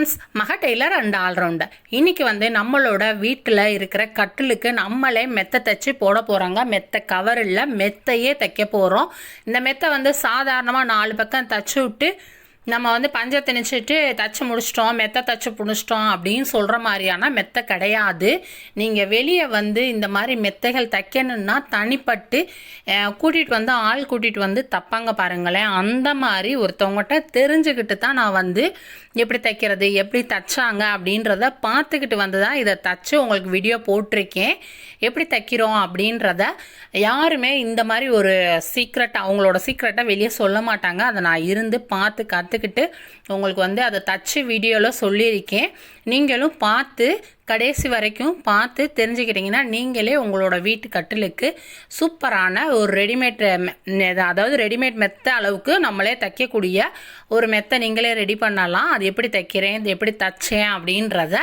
Friends மக Taylor and allrounder இன்னைக்கு வந்து நம்மளோட வீட்டில் இருக்கிற கட்டிலுக்கு நம்மளே மெத்தை தைச்சு போட போகிறாங்க மெத்தை கவர் இல்லை மெத்தையே தைக்க போகிறோம் இந்த மெத்தை வந்து சாதாரணமாக நாலு பக்கம் தைச்சி விட்டு நம்ம வந்து பஞ்சை திணிச்சிட்டு தச்சு முடிச்சிட்டோம் மெத்தை தச்சு பிடிச்சிட்டோம் அப்படின்னு சொல்கிற மாதிரியான மெத்தை கிடையாது. நீங்கள் வெளியே வந்து இந்த மாதிரி மெத்தைகள் தைக்கணுன்னா தனிப்பட்டு கூட்டிகிட்டு வந்து ஆள் கூட்டிகிட்டு வந்து தப்பாங்க பாருங்களேன். அந்த மாதிரி ஒருத்தவங்ககிட்ட தெரிஞ்சுக்கிட்டு தான் நான் வந்து எப்படி தைக்கிறது எப்படி தைச்சாங்க அப்படின்றத பார்த்துக்கிட்டு வந்து தான் இதை தச்சு உங்களுக்கு வீடியோ போட்டிருக்கேன். எப்படி தைக்கிறோம் அப்படின்றத யாருமே இந்த மாதிரி ஒரு சீக்ரெட் அவங்களோட சீக்ரெட்டை வெளியே சொல்ல மாட்டாங்க. அதை நான் இருந்து பார்த்து கற்றுக்கிட்டு உங்களுக்கு வந்து அதை தச்சு வீடியோவில் சொல்லியிருக்கேன். நீங்களும் பார்த்து கடைசி வரைக்கும் பார்த்து தெரிஞ்சுக்கிட்டிங்கன்னா நீங்களே உங்களோட வீட்டு கட்டிலுக்கு சூப்பரான ஒரு ரெடிமேட் அதாவது ரெடிமேட் மெத்த அளவுக்கு நம்மளே தைக்கக்கூடிய ஒரு மெத்தை நீங்களே ரெடி பண்ணலாம். அது எப்படி தைக்கிறேன் இது எப்படி தைச்சேன் அப்படின்றத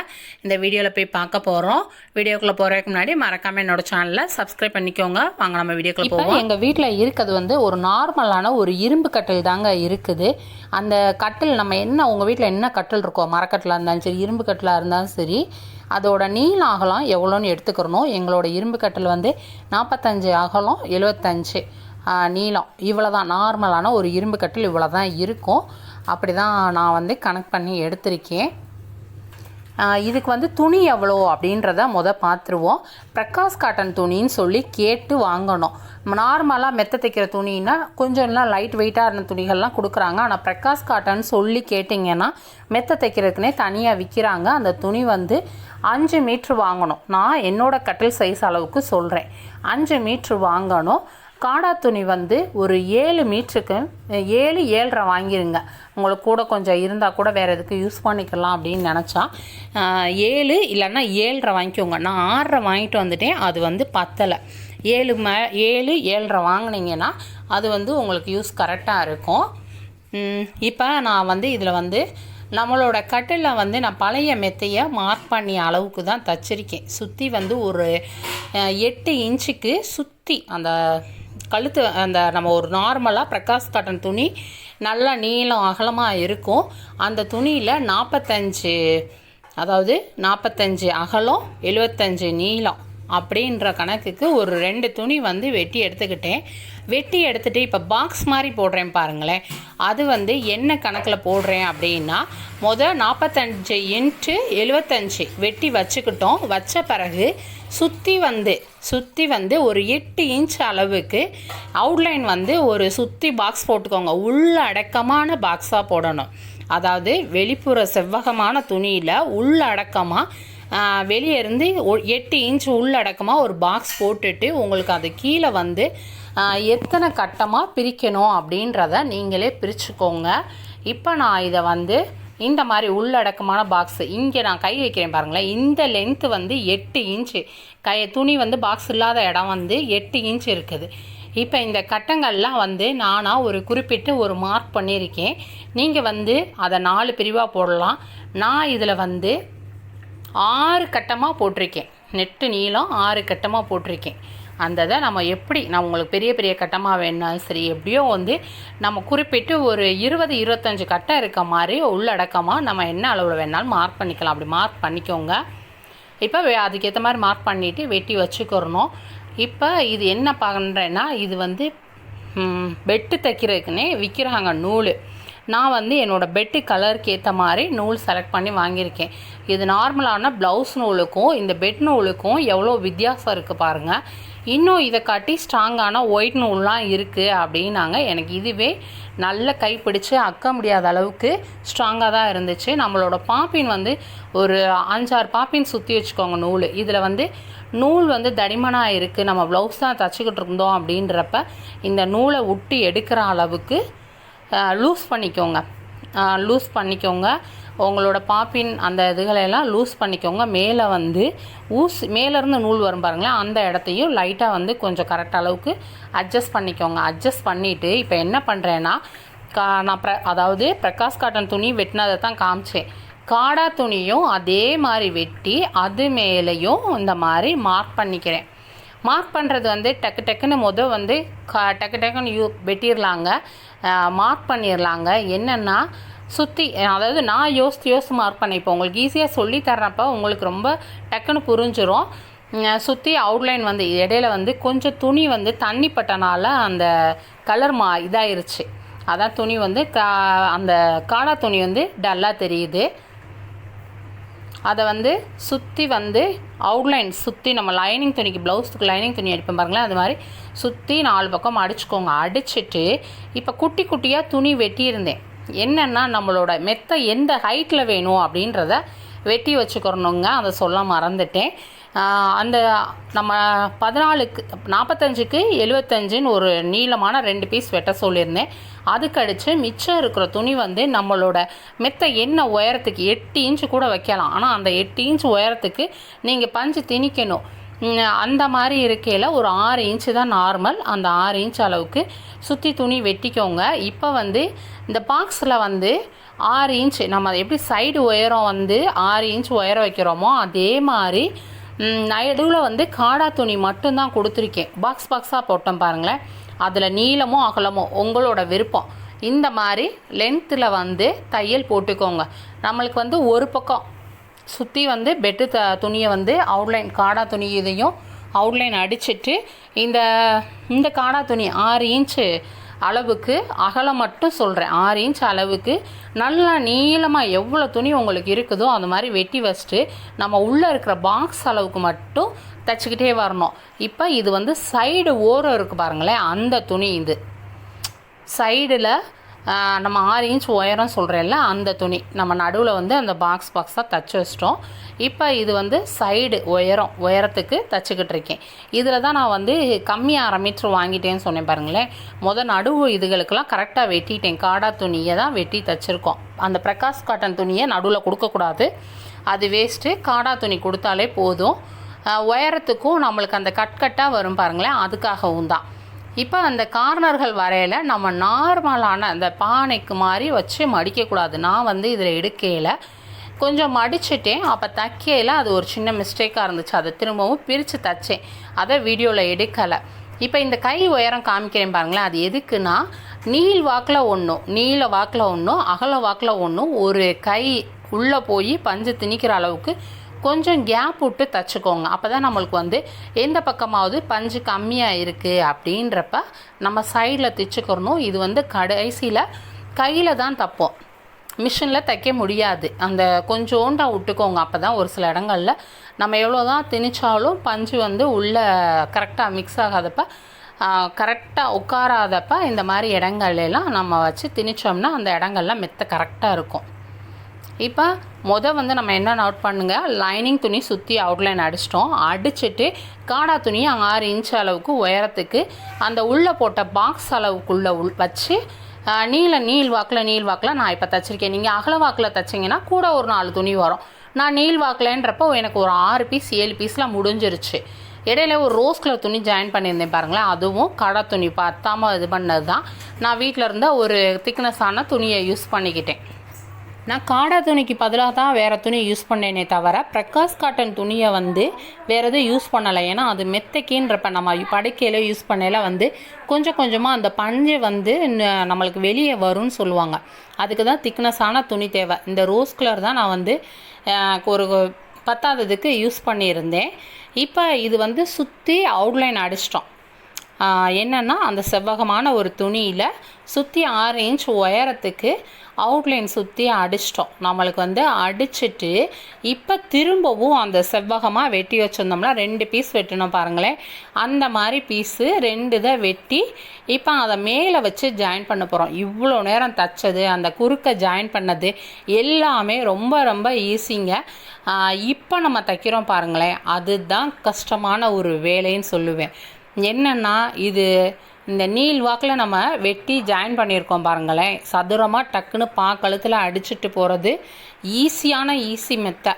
இந்த வீடியோவில் போய் பார்க்க போகிறோம் வீடியோக்குள்ளே போகிறதுக்கு முன்னாடி மறக்காமல் என்னோட சேனலை சப்ஸ்கிரைப் பண்ணிக்கோங்க. வாங்க நம்ம வீடியோக்குள்ளே போவோம். எங்கள் வீட்டில் இருக்கிறது வந்து ஒரு நார்மலான ஒரு இரும்பு கட்டில் தாங்க இருக்குது. அந்த கட்டில் நம்ம என்ன உங்கள் வீட்டில் என்ன கட்டில் இருக்கோ மரக்கட்டிலாக இருந்தாலும் சரி இரும்பு கட்டிலாக இருந்தாலும் சரி அதோட நீள அகலம் எவ்வளோன்னு எடுத்துக்கிறணும் எங்களோட இரும்பு கட்டில் வந்து நாற்பத்தஞ்சு அகலம் எழுபத்தஞ்சு நீளம். இவ்வளோ தான் நார்மலான ஒரு இரும்பு கட்டில் இவ்வளோ தான் இருக்கும். அப்படி தான் நான் வந்து கணக்கு பண்ணி எடுத்திருக்கேன். இதுக்கு வந்து துணி எவ்வளோ அப்படின்றத மொதல் பார்த்துருவோம் பிரகாஷ் காட்டன் துணின்னு சொல்லி கேட்டு வாங்கணும். நார்மலாக மெத்த தைக்கிற துணின்னா கொஞ்சம் எல்லாம் லைட் வெயிட்டாக இருந்த துணிகள்லாம் கொடுக்குறாங்க. ஆனால் பிரகாஷ் காட்டன் சொல்லி கேட்டிங்கன்னா மெத்த தைக்கிறதுக்குனே தனியாக விற்கிறாங்க அந்த துணி வந்து அஞ்சு மீட்ரு வாங்கணும். நான் என்னோடய கட்டில் சைஸ் அளவுக்கு சொல்கிறேன் அஞ்சு மீட்ரு வாங்கணும். காடா துணி வந்து ஒரு ஏழு மீட்ருக்கு ஏழு ஏழரை வாங்கிருங்க. உங்களுக்கு கூட கொஞ்சம் இருந்தால் கூட வேறு எதுக்கு யூஸ் பண்ணிக்கலாம் அப்படின்னு நினச்சா ஏழு இல்லைன்னா ஏழரை வாங்கிக்கோங்க. நான் ஆறரை வாங்கிட்டு வந்துட்டேன். அது வந்து பத்தலை. ஏழு ம ஏழு ஏழரை வாங்கினீங்கன்னா அது வந்து உங்களுக்கு யூஸ் கரெக்டாக இருக்கும். இப்போ நான் வந்து இதில் வந்து நம்மளோட கட்டிலில் வந்து நான் பழைய மெத்தையை மார்க் பண்ணிய அளவுக்கு தான் தச்சிருக்கேன். சுற்றி வந்து ஒரு எட்டு இன்ச்சுக்கு சுற்றி அந்த கழுத்து அந்த நம்ம ஒரு நார்மலாக பிரகாஷ் காட்டன் துணி நல்லா நீளம் அகலமாக இருக்கும். அந்த துணியில் நாற்பத்தஞ்சு அதாவது நாற்பத்தஞ்சு அகலம் எழுபத்தஞ்சு நீளம் அப்படின்ற கணக்குக்கு ஒரு ரெண்டு துணி வந்து வெட்டி எடுத்துக்கிட்டேன். வெட்டி எடுத்துகிட்டு இப்போ பாக்ஸ் மாதிரி போடுறேன் பாருங்களேன். அது வந்து என்ன கணக்கில் போடுறேன் அப்படின்னா மொதல் நாற்பத்தஞ்சு இன்ட்டு எழுபத்தஞ்சு வெட்டி வச்சுக்கிட்டோம். வச்ச பிறகு சுற்றி வந்து சுற்றி வந்து ஒரு எட்டு இன்ச் அளவுக்கு அவுட்லைன் வந்து ஒரு சுற்றி பாக்ஸ் போட்டுக்கோங்க. உள்ள அடக்கமான பாக்ஸாக போடணும். அதாவது வெளிப்புற செவ்வகமான துணியில் உள்ள அடக்கமாக வெளியே இருந்து எட்டு இன்ச் உள்ளடக்கமாக ஒரு பாக்ஸ் போட்டுட்டு உங்களுக்கு அது கீழே வந்து எத்தனை கட்டமாக பிரிக்கணும் அப்படின்றத நீங்களே பிரிச்சுக்கோங்க. இப்போ நான் இதை வந்து இந்த மாதிரி உள்ளடக்கமான பாக்ஸு இங்கே நான் கை வைக்கிறேன் பாருங்களேன். இந்த லென்த்து வந்து எட்டு இன்ச்சு கை துணி வந்து பாக்ஸ் இல்லாத இடம் வந்து எட்டு இன்ச் இருக்குது. இப்போ இந்த கட்டங்கள்லாம் வந்து நானாக ஒரு குறிப்பிட்டு ஒரு மார்க் பண்ணியிருக்கேன். நீங்கள் வந்து அதை நாலு பிரிவாக போடலாம். நான் இதில் வந்து ஆறு கட்டமாக போட்டிருக்கேன். நெட்டு நீளம் ஆறு கட்டமாக போட்டிருக்கேன். அந்த இதை நம்ம எப்படி நான் உங்களுக்கு பெரிய பெரிய கட்டமாக வேணாலும் சரி எப்படியோ வந்து நம்ம குறிப்பிட்டு ஒரு இருபது இருபத்தஞ்சு கட்டம் இருக்க மாதிரி உள்ளடக்கமாக நம்ம என்ன அளவில் வேணாலும் மார்க் பண்ணிக்கலாம். அப்படி மார்க் பண்ணிக்கோங்க. இப்போ அதுக்கேற்ற மாதிரி மார்க் பண்ணிவிட்டு வெட்டி வச்சுக்கிறணும். இப்போ இது என்ன பண்ணுறேன்னா இது வந்து பெட்டு தைக்கிறதுக்குன்னே விற்கிறாங்க நூல். நான் வந்து என்னோடய பெட்டு கலருக்கு ஏற்ற மாதிரி நூல் செலக்ட் பண்ணி வாங்கியிருக்கேன். இது நார்மலான ப்ளவுஸ் நூலுக்கும் இந்த பெட் நூலுக்கும் எவ்வளோ வித்தியாசம் இருக்குது பாருங்கள் இன்னும் இதை காட்டி ஸ்ட்ராங்கான ஒயிட் நூல்லாம் இருக்குது அப்படின்னாங்க. எனக்கு இதுவே நல்ல கைப்பிடிச்சு அக்க முடியாத அளவுக்கு ஸ்ட்ராங்காக தான் இருந்துச்சு. நம்மளோட பாப்பின் வந்து ஒரு அஞ்சாறு பாப்பின் சுற்றி வச்சுக்கோங்க நூல். இதில் வந்து நூல் வந்து தடிமனாக இருக்குது நம்ம ப்ளவுஸ் தான் தச்சுக்கிட்டு இருந்தோம் அப்படின்றப்ப இந்த நூலை விட்டு எடுக்கிற அளவுக்கு லூஸ் பண்ணிக்கோங்க. லூஸ் பண்ணிக்கோங்க. உங்களோட பாப்பின் அந்த இதுகளெல்லாம் லூஸ் பண்ணிக்கோங்க. மேலே வந்து ஊஸ் மேலேருந்து நூல் வரும் பாருங்களேன். அந்த இடத்தையும் லைட்டாக வந்து கொஞ்சம் கரெக்ட் அளவுக்கு அட்ஜஸ்ட் பண்ணிக்கோங்க. அட்ஜஸ்ட் பண்ணிவிட்டு இப்போ என்ன பண்ணுறேன்னா கா நான் ப்ர அதாவது பிரகாஷ் காட்டன் துணி வெட்டினதை தான் காமிச்சேன். காடா துணியும் அதே மாதிரி வெட்டி அது மேலேயும் இந்த மாதிரி மார்க் பண்ணிக்கிறேன். மார்க் பண்ணுறது வந்து டக்கு டக்குன்னு மொதல் வந்து க டக்கு டக்குன்னு யூ வெட்டிடலாங்க. மார்க் பண்ணிடலாங்க என்னென்னா சுற்றி அதாவது நான் யோசித்து யோசித்து மார்க் பண்ணேன். இப்போ உங்களுக்கு ஈஸியாக சொல்லி தர்றப்ப உங்களுக்கு ரொம்ப டக்குன்னு புரிஞ்சிடும் சுற்றி அவுட்லைன் வந்து இடையில வந்து கொஞ்சம் துணி வந்து தண்ணி பட்டனால அந்த கலர் மா இதாயிருச்சு. அதான் துணி வந்து கா அந்த காடா துணி வந்து டல்லாக தெரியுது. அதை வந்து சுற்றி வந்து அவுட்லைன் சுற்றி நம்ம லைனிங் துணிக்கு ப்ளவுஸுக்கு லைனிங் துணி அடிப்போம் பாருங்களேன் அது மாதிரி சுற்றி நாலு பக்கம் அடிச்சுக்கோங்க. அடிச்சுட்டு இப்போ குட்டி குட்டியாக துணி வெட்டியிருந்தேன். என்னென்னா நம்மளோட மெத்தை எந்த ஹைட்டில் வேணும் அப்படின்றத வெட்டி வச்சுக்கிறணுங்க அதை சொல்ல மறந்துட்டேன். அந்த நம்ம பதினாலுக்கு நாற்பத்தஞ்சுக்கு எழுபத்தஞ்சுன்னு ஒரு நீளமான ரெண்டு பீஸ் வெட்ட சொல்லியிருந்தேன். அதுக்கு அடித்து மிச்சம் இருக்கிற துணி வந்து நம்மளோட மெத்த என்ன உயரத்துக்கு எட்டு இன்ச்சு கூட வைக்கலாம். ஆனால் அந்த எட்டு இன்ச் உயரத்துக்கு நீங்கள் பஞ்சு திணிக்கணும். அந்த மாதிரி இருக்கையில் ஒரு ஆறு இன்ச்சு தான் நார்மல் அந்த ஆறு இன்ச் அளவுக்கு சுற்றி துணி வெட்டிக்கோங்க. இப்போ வந்து இந்த பாக்ஸில் வந்து ஆறு இன்ச்சு நம்ம எப்படி சைடு உயரம் வந்து ஆறு இன்ச் உயரம் வைக்கிறோமோ அதே மாதிரி நடுவில் வந்து காடா துணி மட்டும்தான் கொடுத்துருக்கேன். பாக்ஸ் பாக்ஸாக போட்டோம் பாருங்களேன். அதில் நீளமோ அகலமோ உங்களோட விருப்பம். இந்த மாதிரி லென்த்தில் வந்து தையல் போட்டுக்கோங்க. நம்மளுக்கு வந்து ஒரு பக்கம் சுற்றி வந்து பெட்டு த துணியை வந்து அவுட்லைன் காடா துணி இதையும் அவுட்லைன் அடிச்சிட்டு இந்த இந்த காடா துணி ஆறு இன்ச்சு அளவுக்கு அகலம் மட்டும் சொல்கிறேன் ஆறு இன்ச் அளவுக்கு நல்லா நீளமாக எவ்வளோ துணி உங்களுக்கு இருக்குதோ அந்த மாதிரி வெட்டி வச்சுட்டு நம்ம உள்ளே இருக்கிற பாக்ஸ் அளவுக்கு மட்டும் தைச்சிக்கிட்டே வரணும். இப்போ இது வந்து சைடு ஓரம் இருக்குது பாருங்களேன். அந்த துணி இது. சைடில் நம்ம ஆறு இன்ச் உயரம் சொல்கிறேன்ல அந்த துணி. நம்ம நடுவில் வந்து அந்த பாக்ஸ் பாக்ஸாக தச்சு வச்சிட்டோம். இப்போ இது வந்து சைடு உயரம் உயரத்துக்கு தச்சுக்கிட்டு இருக்கேன். இதில் தான் நான் வந்து கம்மி அரை மீட்ரு வாங்கிட்டேன்னு சொன்னேன் பாருங்களேன். முதல் நடுவு இதுகளுக்கெல்லாம் கரெக்டாக வெட்டிட்டேன். காடா துணியை தான் வெட்டி தச்சுருக்கோம். அந்த பிரகாஷ் காட்டன் துணியை நடுவில் கொடுக்கக்கூடாது. அது வேஸ்ட்டு காடா துணி கொடுத்தாலே போதும். உயரத்துக்கும் நம்மளுக்கு அந்த கட் கட்டாக வரும் பாருங்களேன். அதுக்காகவும் தான். இப்போ அந்த கார்னர்கள் வரையில் நம்ம நார்மலான அந்த பானைக்கு மாதிரி வச்சு மடிக்கக்கூடாது. நான் வந்து இதில் எடுக்கையில் கொஞ்சம் மடிச்சிட்டேன். அப்போ தைக்கையில் அது ஒரு சின்ன மிஸ்டேக்காக இருந்துச்சு. அதை திரும்பவும் பிரித்து தைச்சேன். அதை வீடியோவில் எடுக்கலை. இப்போ இந்த கை உயரம் காமிக்கிறேன் பாருங்களேன். அது எதுக்குன்னா நீள் வாக்கில் ஒன்றும் நீள வாக்கில் ஒன்றும் அகல வாக்கில் ஒன்றும் ஒரு கை உள்ளே போய் பஞ்சு திணிக்கிற அளவுக்கு கொஞ்சம் கேப் விட்டு தச்சுக்கோங்க. அப்போ தான் நம்மளுக்கு வந்து எந்த பக்கமாவது பஞ்சு கம்மியாக இருக்குது அப்படின்றப்ப நம்ம சைடில் தைச்சுக்கிறணும். இது வந்து கடைசியில் கையில் தான் தப்போம். மிஷினில் தைக்க முடியாது. அந்த கொஞ்சோண்டா விட்டுக்கோங்க. அப்போ தான் ஒரு சில இடங்கள்ல நம்ம எவ்வளோ தான் திணிச்சாலும் பஞ்சு வந்து உள்ளே கரெக்டாக மிக்ஸ் ஆகாதப்ப கரெக்டாக உட்காராதப்ப இந்த மாதிரி இடங்கள்லாம் எல்லாம் நம்ம வச்சு திணிச்சோம்னா அந்த இடங்கள்லாம் மெத்த கரெக்டாக இருக்கும். இப்போ மொதல் வந்து நம்ம என்ன நோட் பண்ணுங்கள் லைனிங் துணி சுற்றி அவுட்லைன் அடிச்சிட்டோம். அடிச்சுட்டு காடா துணியை ஆறு இன்ச் அளவுக்கு உயரத்துக்கு அந்த உள்ளே போட்ட பாக்ஸ் அளவுக்குள்ளே உள் வச்சு நீல நீள் வாக்கில் நீள் வாக்கில் நான் இப்போ தச்சிருக்கேன். நீங்கள் அகல வாக்கில் தைச்சிங்கன்னா கூட ஒரு நாலு துணி வரும். நான் நீள் வாக்கிலன்றப்போ எனக்கு ஒரு ஆறு பீஸ் ஏழு பீஸ்லாம் முடிஞ்சிருச்சு. இடையில ஒரு ரோஸ் கலர் துணி ஜாயின் பண்ணியிருந்தேன் பாருங்களேன். அதுவும் கடை துணி பத்தாம இது பண்ணது தான் நான் வீட்டில் இருந்த ஒரு திக்னஸான துணியை யூஸ் பண்ணிக்கிட்டேன். நான் காடா துணிக்கு பதிலாக தான் வேறு துணி யூஸ் பண்ணேனே தவிர பிரகாஷ் காட்டன் துணியை வந்து வேறு எதுவும் யூஸ் பண்ணலை. ஏன்னா அது மெத்தைக்கின்றப்ப நம்ம படுக்கையில் யூஸ் பண்ணையில் வந்து கொஞ்சம் கொஞ்சமாக அந்த பஞ்சு வந்து நம்மளுக்கு வெளியே வரும்னு சொல்லுவாங்க. அதுக்கு தான் திக்னஸான துணி தேவை. இந்த ரோஸ் கலர் தான் நான் வந்து ஒரு பத்தாததுக்கு யூஸ் பண்ணியிருந்தேன். இப்போ இது வந்து சுற்றி அவுட்லைன் அடிச்சிட்டோம். என்னென்னா அந்த செவ்வகமான ஒரு துணியில் சுற்றி ஆறு இன்ச் உயரத்துக்கு அவுட்லைன் சுற்றி அடிச்சிட்டோம். நம்மளுக்கு வந்து அடிச்சிட்டு இப்போ திரும்பவும் அந்த செவ்வகமாக வெட்டி வச்சுருந்தோம்னா ரெண்டு பீஸ் வெட்டணும் பாருங்களேன். அந்த மாதிரி பீஸு ரெண்டு இதை வெட்டி இப்போ அதை மேலே வச்சு ஜாயின் பண்ண போகிறோம் இவ்வளோ நேரம் தச்சது அந்த குறுக்க ஜாயின் பண்ணது எல்லாமே ரொம்ப ரொம்ப ஈஸிங்க இப்போ நம்ம தைக்கிறோம் பாருங்களேன். அதுதான் கஷ்டமான ஒரு வேலைன்னு சொல்லுவேன். என்னென்னா இது இந்த நீல் வாக்கில் நம்ம வெட்டி ஜாயின் பண்ணியிருக்கோம் பாருங்களேன். சதுரமாக டக்குன்னு பா கழுத்தில் அடிச்சுட்டு போகிறது ஈஸியான ஈஸி மெத்தை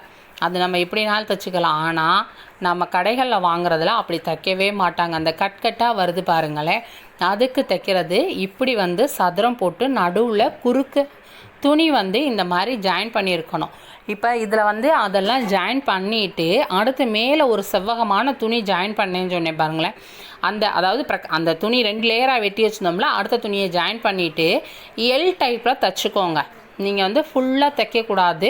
அது நம்ம எப்படினாலும் தைச்சிக்கலாம். ஆனால் நம்ம கடைகளில் வாங்குறதுல அப்படி தைக்கவே மாட்டாங்க. அந்த கட் கட்டாக வருது பாருங்களேன். அதுக்கு தைக்கிறது இப்படி வந்து சதுரம் போட்டு நடுவில் குறுக்கு துணி வந்து இந்த மாதிரி ஜாயின் பண்ணியிருக்கணும். இப்போ இதில் வந்து அதெல்லாம் ஜாயின் பண்ணிட்டு அடுத்து மேலே ஒரு செவ்வகமான துணி ஜாயின் பண்ணேன்னு சொன்னேன் பாருங்களேன். அந்த அதாவது ப்ர அந்த துணி ரெண்டு லேயராக வெட்டி வச்சுருந்தோம்ல அடுத்த துணியை ஜாயின் பண்ணிவிட்டு எல் டைப்பில் தச்சுக்கோங்க. நீங்கள் வந்து ஃபுல்லாக தைக்கக்கூடாது.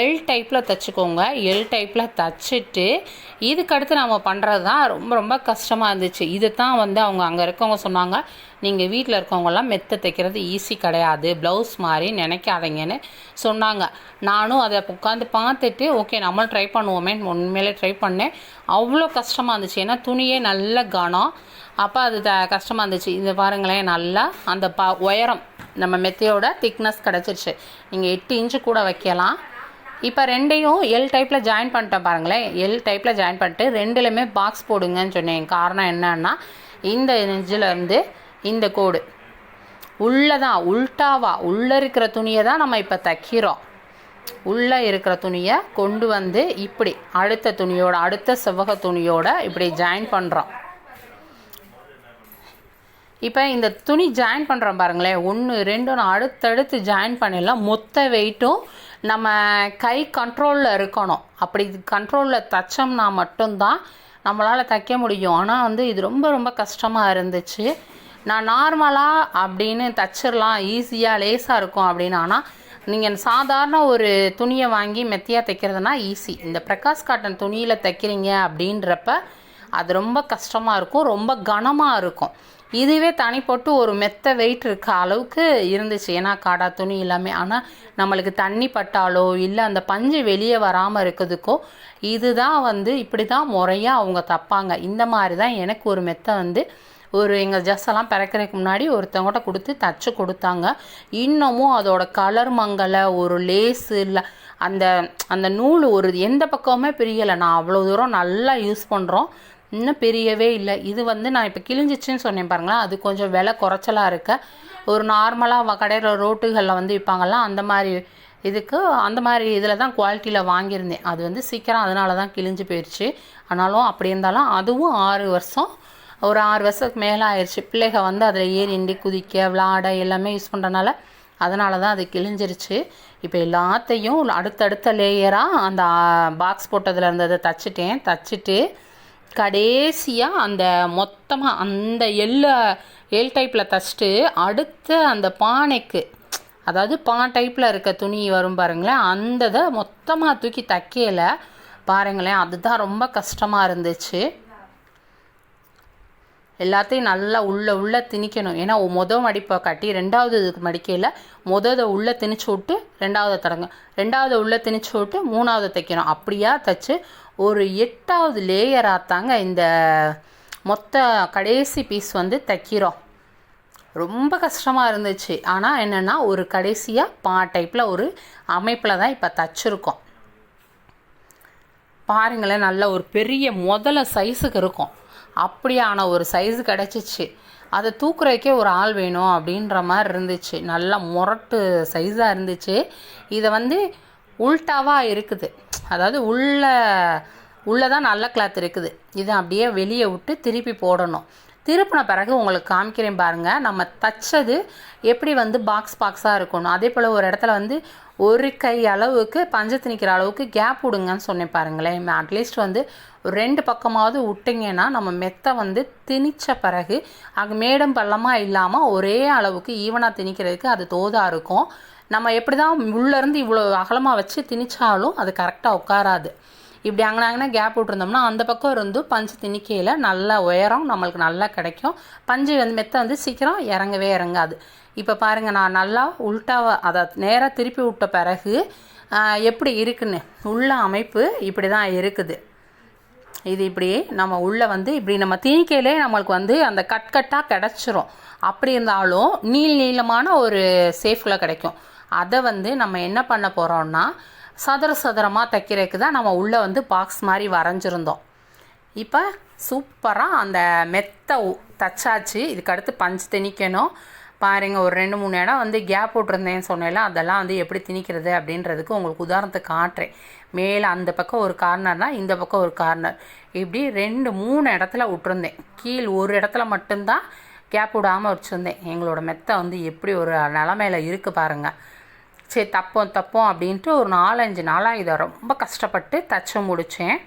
எல் டைப்பில் தைச்சிக்கோங்க. எல் டைப்பில் தைச்சிட்டு இதுக்கடுத்து நம்ம பண்ணுறது தான் ரொம்ப ரொம்ப கஷ்டமாக இருந்துச்சு. இது தான் வந்து அவங்க அங்கே இருக்கவங்க சொன்னாங்க. நீங்கள் வீட்டில் இருக்கவங்கெல்லாம் மெத்த தைக்கிறது ஈஸி கிடையாது. ப்ளவுஸ் மாதிரி நினைக்காதீங்கன்னு சொன்னாங்க. நானும் அதை உட்காந்து பார்த்துட்டு ஓகே நம்மளும் ட்ரை பண்ணுவோமே உண்மையிலே ட்ரை பண்ணேன். அவ்வளோ கஷ்டமாக இருந்துச்சு. ஏன்னா துணியே நல்ல கனம். அப்போ அது த கஷ்டமாக இருந்துச்சு. இந்த பாருங்களேன் நல்லா அந்த ப உயரம் நம்ம மெத்தையோட திக்னஸ் கிடச்சிருச்சு. நீங்கள் எட்டு இன்ச்சு கூட வைக்கலாம். இப்போ ரெண்டையும் எல் டைப்பில் ஜாயின் பண்ணிட்டோம் பாருங்களேன். எல் டைப்பில் ஜாயின் பண்ணிட்டு ரெண்டுலையுமே பாக்ஸ் போடுங்கன்னு சொன்னேன். காரணம் என்னன்னா இந்த இருந்து இந்த கோடு. உள்ளே தான் உள்டாவா உள்ளே இருக்கிற துணியை தான் நம்ம இப்போ தைக்கிறோம். உள்ளே இருக்கிற துணியை கொண்டு வந்து இப்படி அடுத்த துணியோட அடுத்த செவ்வக துணியோட இப்படி ஜாயின் பண்ணுறோம் இப்போ இந்த துணி ஜாயின் பண்ணுறோம் பாருங்களேன். ஒன்று ரெண்டு அடுத்தடுத்து ஜாயின் பண்ணிடலாம். மொத்த வெயிட்டும் நம்ம கை கண்ட்ரோலில் இருக்கணும். அப்படி கண்ட்ரோலில் தைச்சோம்னா மட்டும்தான் நம்மளால் தைக்க முடியும். ஆனால் வந்து இது ரொம்ப ரொம்ப கஷ்டமாக இருந்துச்சு. நான் நார்மலாக அப்படின்னு தச்சிடலாம். ஈஸியாக லேஸாக இருக்கும் அப்படின்னு. ஆனால் நீங்கள் சாதாரண ஒரு துணியை வாங்கி மெத்தியாக தைக்கிறதுனா ஈஸி இந்த பிரகாஷ் காட்டன் துணியில் தைக்கிறீங்க அப்படின்றப்ப அது ரொம்ப கஷ்டமாக இருக்கும். ரொம்ப கனமாக இருக்கும். இதுவே தனி போட்டு ஒரு மெத்த வெயிட் இருக்க அளவுக்கு இருந்துச்சு. ஏன்னா காடா துணி எல்லாமே. ஆனால் நம்மளுக்கு தண்ணி பட்டாலோ இல்லை அந்த பஞ்சு வெளியே வராமல் இருக்கிறதுக்கோ இதுதான் வந்து இப்படி தான் முறையாக அவங்க தப்பாங்க. இந்த மாதிரி தான் எனக்கு ஒரு மெத்தை வந்து ஒரு எங்கள் ஜஸ்ஸெல்லாம் எல்லாம் பிறக்கிறதுக்கு முன்னாடி ஒருத்தவங்கள்ட்ட கொடுத்து தச்சு கொடுத்தாங்க. இன்னமும் அதோட கலர் மங்கலை ஒரு லேஸு இல்லை அந்த அந்த நூல் ஒரு எந்த பக்கமுமே பிரியலை. நான் அவ்வளோ தூரம் நல்லா யூஸ் பண்ணுறோம் இன்னும் பெரியவே இல்லை. இது வந்து நான் இப்போ கிழிஞ்சிச்சின்னு சொன்னேன் பாருங்களேன். அது கொஞ்சம் விலை குறைச்சலாக இருக்க. ஒரு நார்மலாக கடையில் ரோட்டுகளில் வந்து விற்பாங்கள்ல அந்த மாதிரி இதுக்கு அந்த மாதிரி இதில் தான் குவாலிட்டியில் வாங்கியிருந்தேன். அது வந்து சீக்கிரம் அதனால தான் கிழிஞ்சு போயிடுச்சு ஆனாலும் அப்படி இருந்தாலும் அதுவும் ஆறு வருஷம் ஒரு ஆறு வருஷத்துக்கு மேலே ஆயிடுச்சு பிள்ளைக வந்து அதில் ஏறி இண்டி குதிக்க விளாட எல்லாமே யூஸ் பண்ணுறனால அதனால தான் அது கிழிஞ்சிருச்சு. இப்போ எல்லாத்தையும் அடுத்தடுத்த லேயராக அந்த பாக்ஸ் போட்டதில் இருந்ததை தச்சுட்டேன். தச்சுட்டு கடைசியாக அந்த மொத்தமாக அந்த எல்ல எல் டைப்பில் தச்சுட்டு அடுத்த அந்த பானைக்கு அதாவது பான் டைப்பில் இருக்க துணி வரும் பாருங்களேன் அந்த இதை மொத்தமாக தூக்கி தைக்கல. பாருங்களேன் அதுதான் ரொம்ப கஷ்டமாக இருந்துச்சு. எல்லாத்தையும் நல்லா உள்ளே உள்ளே திணிக்கணும். ஏன்னா மொதல் மடிப்பை கட்டி ரெண்டாவது இதுக்கு மடிக்கையில் மொதல் உள்ளே திணிச்சு விட்டு ரெண்டாவது தடங்க. ரெண்டாவது உள்ளே திணிச்சு விட்டு மூணாவது தைக்கணும். அப்படியா தைச்சு ஒரு எட்டாவது லேயராக தாங்க இந்த மொத்த கடைசி பீஸ் வந்து தைக்கிறோம். ரொம்ப கஷ்டமாக இருந்துச்சு. ஆனால் என்னென்னா ஒரு கடைசியாக பா டைப்பில் ஒரு அமைப்பில் தான் இப்போ தச்சுருக்கோம். பாருங்களேன் நல்ல ஒரு பெரிய முதல சைஸுக்கு இருக்கும். அப்படியான ஒரு சைஸு கிடச்சிச்சு. அதை தூக்குறதுக்கே ஒரு ஆள் வேணும் அப்படின்ற மாதிரி இருந்துச்சு. நல்லா முரட்டு சைஸாக இருந்துச்சு. இதை வந்து உள்டாவாக இருக்குது. அதாவது உள்ள உள்ளே தான் நல்ல கிளாத் இருக்குது. இதை அப்படியே வெளியே விட்டு திருப்பி போடணும். திருப்பின பிறகு உங்களுக்கு காமிக்கிறேன் பாருங்கள் நம்ம தச்சது எப்படி வந்து பாக்ஸ் பாக்ஸாக இருக்கணும். அதே போல் ஒரு இடத்துல வந்து ஒரு கை அளவுக்கு பஞ்சத்து திணிக்கிற அளவுக்கு கேப் விடுங்கன்னு சொன்னேன் பாருங்களேன். அட்லீஸ்ட் வந்து ரெண்டு பக்கமாவது விட்டிங்கன்னா நம்ம மெத்தை வந்து திணித்த பிறகு அங்கே மேடம் பள்ளமாக இல்லாமல் ஒரே அளவுக்கு ஈவனாக திணிக்கிறதுக்கு அது தோதாக இருக்கும். நம்ம எப்படி தான் உள்ளேருந்து இவ்வளோ அகலமாக வச்சு திணிச்சாலும் அது கரெக்டாக உட்காராது. இப்படி அங்கனாங்கன்னா கேப் விட்ருந்தோம்னா அந்த பக்கம் இருந்து பஞ்சு திணிக்கையில் நல்ல உயரம் நம்மளுக்கு நல்லா கிடைக்கும். பஞ்சு வந்து மெத்தை வந்து சீக்கிரம் இறங்கவே இறங்காது. இப்போ பாருங்கள் நான் நல்லா உள்டாவை அதை நேராக திருப்பி விட்ட பிறகு எப்படி இருக்குன்னு? உள்ள அமைப்பு இப்படி தான் இருக்குது. இது இப்படி நம்ம உள்ளே வந்து இப்படி நம்ம திணிக்கையிலே நம்மளுக்கு வந்து அந்த கட் கட்டாக கிடச்சிரும். அப்படி இருந்தாலும் நீள் நீளமான ஒரு சேஃபில் கிடைக்கும். அதை வந்து நம்ம என்ன பண்ண போகிறோம்னா சதுர சதுரமாக தைக்கிறதுக்கு தான் நம்ம உள்ளே வந்து பாக்ஸ் மாதிரி வரைஞ்சிருந்தோம். இப்போ சூப்பராக அந்த மெத்த தச்சாச்சு. இதுக்கு அடுத்து பஞ்சு திணிக்கணும். பாருங்கள் ஒரு ரெண்டு மூணு இடம் வந்து கேப் விட்ருந்தேன்னு சொன்னேன்ல அதெல்லாம் வந்து எப்படி திணிக்கிறது அப்படின்றதுக்கு உங்களுக்கு உதாரணத்துக்கு காட்டுறேன். மேலே அந்த பக்கம் ஒரு கார்னர்னால் இந்த பக்கம் ஒரு கார்னர் இப்படி ரெண்டு மூணு இடத்துல விட்டுருந்தேன். கீழ் ஒரு இடத்துல மட்டும்தான் கேப் விடாமல் வச்சுருந்தேன். எங்களோட மெத்தை வந்து எப்படி ஒரு நிலமையில இருக்குது பாருங்கள் சரி தப்போம் தப்போம் அப்படின்ட்டு ஒரு நாலஞ்சு நாளாக இதை ரொம்ப கஷ்டப்பட்டு தச்சு முடித்தேன்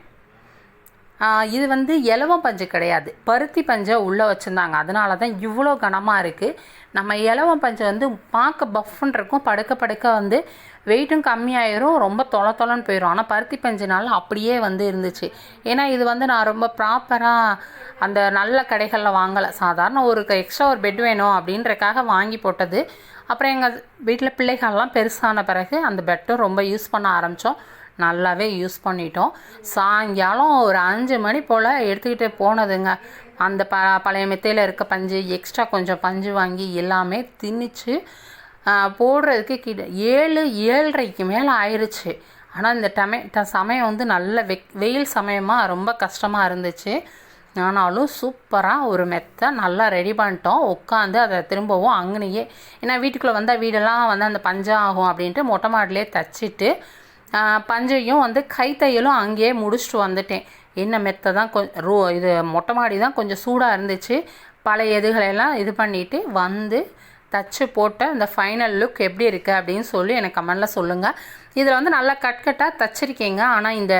இது வந்து இலவம் பஞ்சு கிடையாது. பருத்தி பஞ்சை உள்ளே வச்சுருந்தாங்க. அதனால தான் இவ்வளோ கனமாக இருக்குது நம்ம இலவம் பஞ்சை வந்து பார்க்க பஃப்னு இருக்கும். படுக்க படுக்க வந்து வெயிட்டும் கம்மியாயிரும். ரொம்ப தொலை தொலைன்னு போயிடும் ஆனால் பருத்தி பஞ்சுனால அப்படியே வந்து இருந்துச்சு. ஏன்னா இது வந்து நான் ரொம்ப ப்ராப்பராக அந்த நல்ல கடைகளில் வாங்கலை. சாதாரண ஒரு எக்ஸ்ட்ரா ஒரு பெட் வேணும் அப்படின்றக்காக வாங்கி போட்டது. அப்புறம் எங்கள் வீட்டில் பிள்ளைகள்லாம் பெருசான பிறகு அந்த பெட்டும் ரொம்ப யூஸ் பண்ண ஆரம்பித்தோம் நல்லாவே யூஸ் பண்ணிட்டோம். சாயங்காலம் ஒரு அஞ்சு மணி போல் எடுத்துக்கிட்டே போனதுங்க. அந்த ப பழைய மெத்தையில் இருக்க பஞ்சு எக்ஸ்ட்ரா கொஞ்சம் பஞ்சு வாங்கி எல்லாமே திணிச்சு போடுறதுக்கு கிட்ட ஏழு ஏழரைக்கு மேலே ஆயிடுச்சு ஆனால் இந்த டமே ட- சமயம் வந்து நல்ல வெ வெயில் சமயமாக ரொம்ப கஷ்டமாக இருந்துச்சு. ஆனாலும் சூப்பராக ஒரு மெத்தை நல்லா ரெடி பண்ணிட்டோம். உட்காந்து அதை திரும்பவும் அங்கனையே ஏன்னா வீட்டுக்குள்ளே வந்தால் வீடெல்லாம் வந்து அந்த பஞ்சம் ஆகும் அப்படின்ட்டு மொட்டை மாடலே தச்சுட்டு பஞ்சையும் வந்து கைத்தையலும் அங்கேயே முடிச்சுட்டு வந்துட்டேன். என்ன மெத்தை தான் கொஞ்சம் ரோ இது மொட்டை மாடி தான் கொஞ்சம் சூடாக இருந்துச்சு. பழைய இதுகளெல்லாம் இது பண்ணிவிட்டு வந்து தச்சு போட்ட இந்த ஃபைனல் லுக் எப்படி இருக்குது அப்படின்னு சொல்லி எனக்கு கமெண்டில் சொல்லுங்கள் இதில் வந்து நல்லா கட் கட்டாக தச்சிருக்கீங்க. ஆனால் இந்த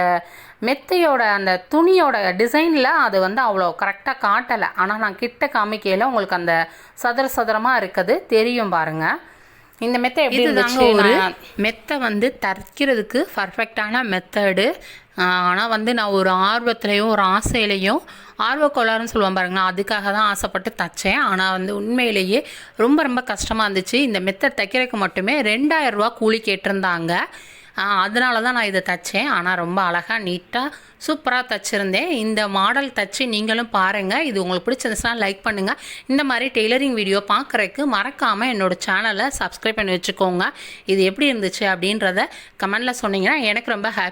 மெத்தையோட அந்த துணியோட டிசைனில் அது வந்து அவ்வளோ கரெக்டாக காட்டலை. ஆனால் நான் கிட்ட காமிக்கையில் உங்களுக்கு அந்த சதுர சதுரமாக இருக்குது. தெரியும் பாருங்கள் இந்த மெத்தை எப்படி ஒரு மெத்தை வந்து தைக்கிறதுக்கு பர்ஃபெக்டான மெத்தடு ஆனால் வந்து நான் ஒரு ஆர்வத்துலேயும் ஒரு ஆசையிலையும் ஆர்வ கோளாறுன்னு சொல்லுவேன் பாருங்க. அதுக்காக தான் ஆசைப்பட்டு தைச்சேன். ஆனால் வந்து உண்மையிலேயே ரொம்ப ரொம்ப கஷ்டமாக இருந்துச்சு. இந்த மெத்தை தைக்கிறதுக்கு மட்டுமே ரெண்டாயிரம் ரூபா கூலி கேட்டிருந்தாங்க. அதனால தான் நான் இதை தைச்சேன். ஆனால் ரொம்ப அழகாக நீட்டாக சூப்பராக தைச்சிருந்தேன். இந்த மாடல் தைச்சி நீங்களும் பாருங்கள் இது உங்களுக்கு பிடிச்சிருந்துச்சுன்னா லைக் பண்ணுங்கள் இந்த மாதிரி டெய்லரிங் வீடியோ பார்க்குறதுக்கு மறக்காமல் என்னோட சேனலை சப்ஸ்கிரைப் பண்ணி வச்சுக்கோங்க. இது எப்படி இருந்துச்சு அப்படின்றத கமெண்டில் சொன்னீங்கன்னா எனக்கு ரொம்ப ஹாப்பி